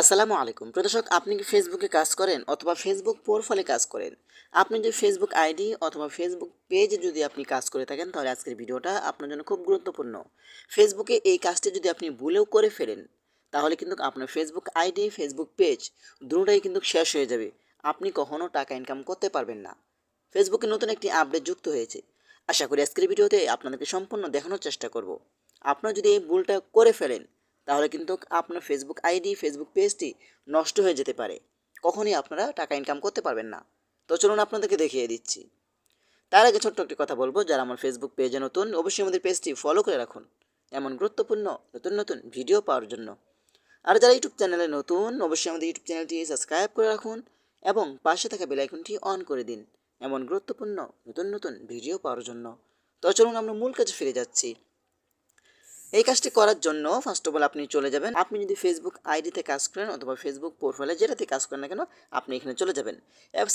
আসসালামু আলাইকুম। প্রদর্শক, আপনি কি ফেসবুকে কাজ করেন অথবা ফেসবুক প্রোফাইলে কাজ করেন? আপনি যদি ফেসবুক আইডি অথবা ফেসবুক পেজে যদি আপনি কাজ করে থাকেন, তাহলে আজকের ভিডিওটা আপনার জন্য খুব গুরুত্বপূর্ণ। ফেসবুকে এই কাজটি যদি আপনি ভুলেও করে ফেলেন, তাহলে কিন্তু আপনার ফেসবুক আইডি ফেসবুক পেজ দুটোটাই কিন্তু শেষ হয়ে যাবে। আপনি কখনো টাকা ইনকাম করতে পারবেন না। ফেসবুকে নতুন একটি আপডেট যুক্ত হয়েছে। আশা করি আজকের ভিডিওতে আপনাদেরকে সম্পূর্ণ দেখানোর চেষ্টা করব। আপনারা যদি এই ভুলটা করে ফেলেন তাহলে কিন্তু আপনার ফেসবুক আইডি ফেসবুক পেজটি নষ্ট হয়ে যেতে পারে। কখনই আপনারা টাকা ইনকাম করতে পারবেন না। তো চলুন আপনাদেরকে দেখিয়ে দিচ্ছি। তার আগে ছোট্ট একটি কথা বলব, যারা আমার ফেসবুক পেজে নতুন, অবশ্যই আমাদের পেজটি ফলো করে রাখুন। এমন গুরুত্বপূর্ণ নতুন নতুন ভিডিও পাওয়ার জন্য। আর যারা ইউটিউব চ্যানেলে নতুন, অবশ্যই আমাদের ইউটিউব চ্যানেলটি সাবস্ক্রাইব করে রাখুন এবং পাশে থাকা বেল আইকনটি অন করে দিন। এমন গুরুত্বপূর্ণ নতুন নতুন ভিডিও পাওয়ার জন্য। তো চলুন আমরা মূল কাজে ফিরে যাচ্ছি। এই কাজটি করার জন্য ফার্স্ট অফ অল আপনি চলে যাবেন। আপনি যদি ফেসবুক আইডিতে কাজ করেন অথবা ফেসবুক প্রোফাইলে যেটাতে কাজ করেন না কেন, আপনি এখানে চলে যাবেন।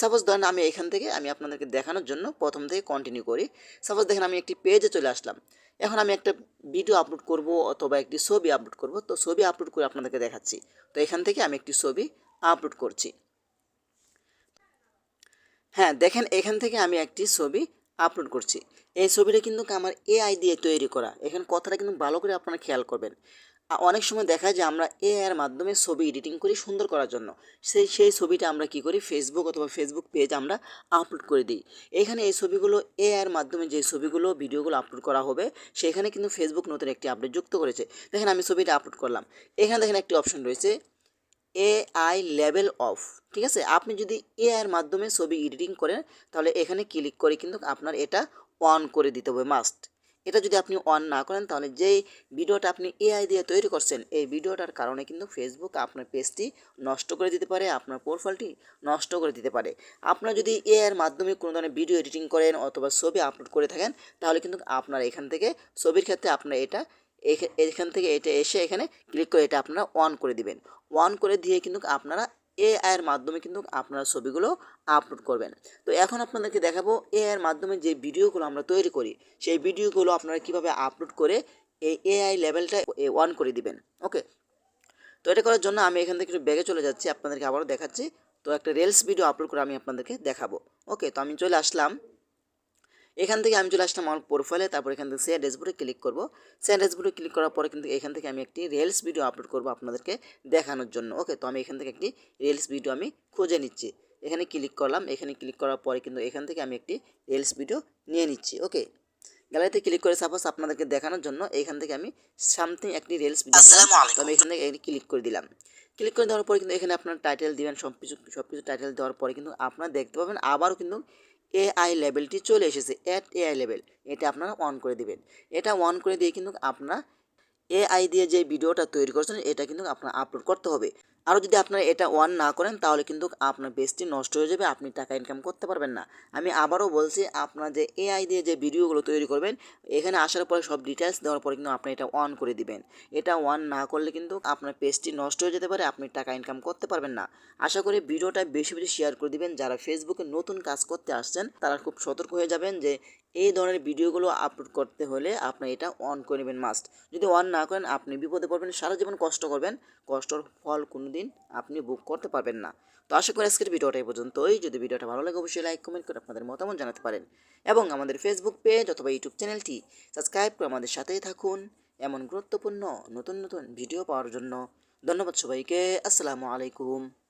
সাপোজ ধরেন আমি এখান থেকে, আমি আপনাদেরকে দেখানোর জন্য প্রথম থেকে কন্টিনিউ করি। সাপোজ দেখেন আমি একটি পেজে চলে আসলাম। এখন আমি একটা ভিডিও আপলোড করব অথবা একটি ছবি আপলোড করব। তো ছবি আপলোড করে আপনাদেরকে দেখাচ্ছি। তো এখান থেকে আমি একটি ছবি আপলোড করছি। হ্যাঁ দেখেন এখান থেকে আমি একটি ছবি আপলোড করছি। এই ছবিটা কিন্তু আমার এআই দিয়ে তৈরি করা। এখানে কথাটা কিন্তু ভালো করে আপনারা খেয়াল করবেন। অনেক সময় দেখা যায় আমরা এআই এর মাধ্যমে ছবি এডিটিং করি সুন্দর করার জন্য। সেই সেই ছবিটা আমরা কি করি? ফেসবুক অথবা ফেসবুক পেজ আমরা আপলোড করে দিই। এখানে এই ছবিগুলো এআই এর মাধ্যমে যে ছবিগুলো, ভিডিওগুলো আপলোড করা হবে, সেখানে কিন্তু ফেসবুক নতুন একটি আপডেট যুক্ত করেছে। দেখেন আমি ছবিটা আপলোড করলাম। এখানে দেখেন একটি অপশন রয়েছে এআই লেভেল অফ ঠিক আছে? আপনি যদি এআই এর মাধ্যমে ছবি এডিটিং করেন, তাহলে এখানে ক্লিক করে কিন্তু আপনার এটা অন করে দিতে হবে মাস্ট এটা যদি আপনি অন না করেন, তাহলে যেই ভিডিওটা আপনি এআই দিয়ে তৈরি করছেন, এই ভিডিওটার কারণে কিন্তু ফেসবুক আপনার পেজটি নষ্ট করে দিতে পারে, আপনার প্রোফাইলটি নষ্ট করে দিতে পারে। আপনার যদি এআই এর মাধ্যমে কোনো ধরনের ভিডিও এডিটিং করেন অথবা ছবি আপলোড করে থাকেন, তাহলে কিন্তু আপনার এখান থেকে ছবির ক্ষেত্রে আপনার এটা এখা- এখান থেকে এটা এসে এখানে ক্লিক করে এটা আপনারা অন করে দিবেন। অন করে দিয়ে কিন্তু আপনারা এআই এর মাধ্যমে কিন্তু আপনারা ছবিগুলো আপলোড করবেন। তো এখন আপনাদেরকে দেখাবো এআই এর মাধ্যমে যে ভিডিওগুলো আমরা তৈরি করি, সেই ভিডিওগুলো আপনারা কীভাবে আপলোড করে এই এআই লেভেলটা অন করে দিবেন। ওকে? তো এটা করার জন্য আমি এখান থেকে একটু ব্যাগে চলে যাচ্ছি, আপনাদেরকে আবারও দেখাচ্ছি। তো একটা রিলস ভিডিও আপলোড করে আমি আপনাদেরকে দেখাবো। ওকে? তো আমি চলে আসলাম। এখান থেকে আমি চলে আসলাম আমার প্রোফাইলে তারপর এখান থেকে শেয়ার ড্যাশবোর্ডে ক্লিক করব। শেয়ার ড্যাশবোর্ডে ক্লিক করার পরে কিন্তু এখান থেকে আমি একটি রিলস ভিডিও আপলোড করব আপনাদেরকে দেখানোর জন্য। ওকে তো আমি এখান থেকে একটি রিলস ভিডিও আমি খুঁজে নিচ্ছি। এখানে ক্লিক করলাম এখানে ক্লিক করার পরে কিন্তু এখান থেকে আমি একটি রিলস ভিডিও নিয়ে নিচ্ছি। ওকে গ্যালারিতে ক্লিক করে সাপোজ আপনাদেরকে দেখানোর জন্য এখান থেকে আমি সামথিং একটি রিলস ভিডিও তো আমি এখান থেকে ক্লিক করে দিলাম। ক্লিক করে দেওয়ার পরে কিন্তু এখানে আপনার টাইটেল দিবেন সব কিছু সব কিছু টাইটেল দেওয়ার পরে কিন্তু আপনারা দেখতে পাবেন। আবারও কিন্তু এআই লেভেলটি চলে এসেছে অ্যাট এআই লেভেল এটা আপনারা অন করে দিবেন। এটা অন করে দিয়ে কিন্তু আপনারা এআই দিয়ে যে ভিডিওটা তৈরি করছেন, এটা কিন্তু আপনার আপলোড করতে হবে। আরও যদি আপনারা এটা অন না করেন, তাহলে কিন্তু আপনার পেজটি নষ্ট হয়ে যাবে, আপনি টাকা ইনকাম করতে পারবেন না। আমি আবারও বলছি, আপনার যে এআই দিয়ে যে ভিডিওগুলো তৈরি করবেন, এখানে আসার পরে সব ডিটেলস দেওয়ার পরে কিন্তু আপনি এটা অন করে দিবেন। এটা অন না করলে কিন্তু আপনার পেজটি নষ্ট হয়ে যেতে পারে, আপনি টাকা ইনকাম করতে পারবেন না। আশা করি ভিডিওটা বেশি বেশি শেয়ার করে দিবেন। যারা ফেসবুকে নতুন কাজ করতে আসছেন, তারা খুব সতর্ক হয়ে যাবেন যে, এই ধরনের ভিডিওগুলো আপলোড করতে হলে আপনি এটা অন করে নেবেন মাস্ট যদি অন না করেন আপনি বিপদে পড়বেন, সারা জীবন কষ্ট করবেন, কষ্টর ফল কোনো দিন আপনি বুক করতে পারবেন না। তো আশা করি আজকের ভিডিওটা এই পর্যন্তই। যদি ভিডিওটা ভালো লাগে, অবশ্যই লাইক কমেন্ট করে আপনাদের মতামত জানাতে পারেন। এবং আমাদের ফেসবুক পেজ অথবা ইউটিউব চ্যানেলটি সাবস্ক্রাইব করে আমাদের সাথেই থাকুন এমন গুরুত্বপূর্ণ নতুন নতুন ভিডিও পাওয়ার জন্য। ধন্যবাদ সবাইকে। আসসালামু আলাইকুম।